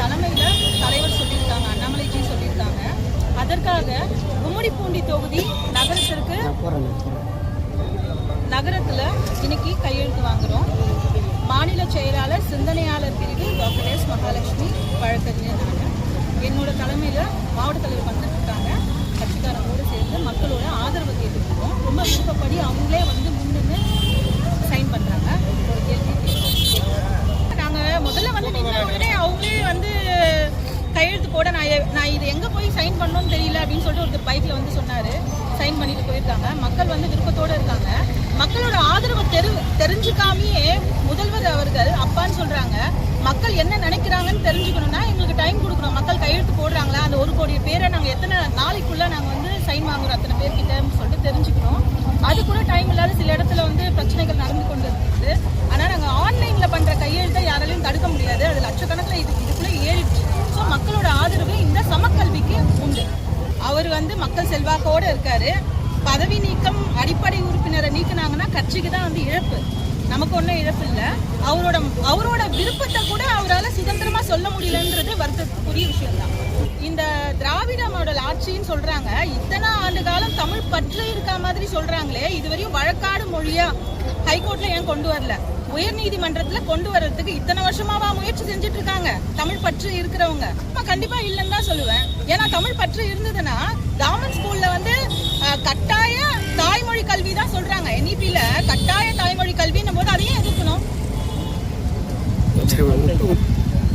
தலைமையில் தலைவர் சொல்லியிருக்காங்க அண்ணாமலைஜி சொல்லியிருக்காங்க. அதற்காக கும்மிடிப்பூண்டி தொகுதி நகரத்திற்கு நகரத்தில் இன்னைக்கு கையெழுத்து வாங்குகிறோம் மாநில செயலாளர் சிந்தனையாளர் பிரிவு டாக்டர் எஸ். மகாலட்சுமி வழக்கறிஞர் நான். என்னோட தலைமையில் மாவட்ட தலைவர் இருக்காங்க பண்ணிட்டு போயிருக்காங்க. மக்கள் வந்து விருப்பத்தோடு இருக்காங்க. மக்களோட ஆதரவை தெரு தெரிஞ்சுக்காமையே முதல்வர் அவர்கள் அப்பான்னு சொல்கிறாங்க மக்கள் என்ன நினைக்கிறாங்கன்னு தெரிஞ்சுக்கணும்னா எங்களுக்கு டைம் கொடுக்கணும். மக்கள் கையெழுத்து போடுறாங்களா? அந்த ஒரு கோடி பேரை நாங்கள் எத்தனை நாளைக்குள்ளே நாங்கள் வந்து சைன் வாங்குறோம் அத்தனை பேர்கிட்டன்னு சொல்லிட்டு தெரிஞ்சுக்கணும். அது கூட டைம் இல்லாத சில இடத்துல வந்து பிரச்சனைகள் நடந்து கொண்டு இருக்குது. ஆனால் நாங்கள் ஆன்லைனில் பண்ணுற கையெழுத்தை யாராலையும் தடுக்க முடியாது. அது லட்சக்கணக்கில் இது இதுக்குள்ளே ஏறிடுச்சு. ஸோ மக்களோட ஆதரவு இந்த சமக்கல்விக்கு உண்டு. அவர் வந்து மக்கள் செல்வாக்கோடு இருக்காரு. பதவி நீக்கம் அடிப்படை உறுப்பினரை நீக்கினாங்கன்னா கட்சிக்கு தான் வந்து இழப்பு. நமக்கு ஒன்றும் இழப்பு இல்லை. அவரோட அவரோட விருப்பத்தை கூட அவரால் சுதந்திரமா சொல்ல முடியலன்றது வருத்தத்துக்குரிய விஷயம் தான் இந்த திராவிட மாடல் ஆட்சின்னு சொல்றாங்க. இத்தனை ஆண்டு காலம் தமிழ் பற்று இருக்க மாதிரி சொல்றாங்களே. இதுவரையும் வழக்காடு மொழியா ஹைகோர்ட்ல ஏன் கொண்டு வரல? உயர் நீதிமன்றத்துல கொண்டு வர்றதுக்கு இத்தனை வருஷமாவா முயற்சி செஞ்சுட்டு இருக்காங்க? தமிழ் பற்று இருக்கிறவங்க. நான் கண்டிப்பா இல்லைன்னு தான் சொல்லுவேன். ஏன்னா தமிழ் பற்று இருந்ததுன்னா 有人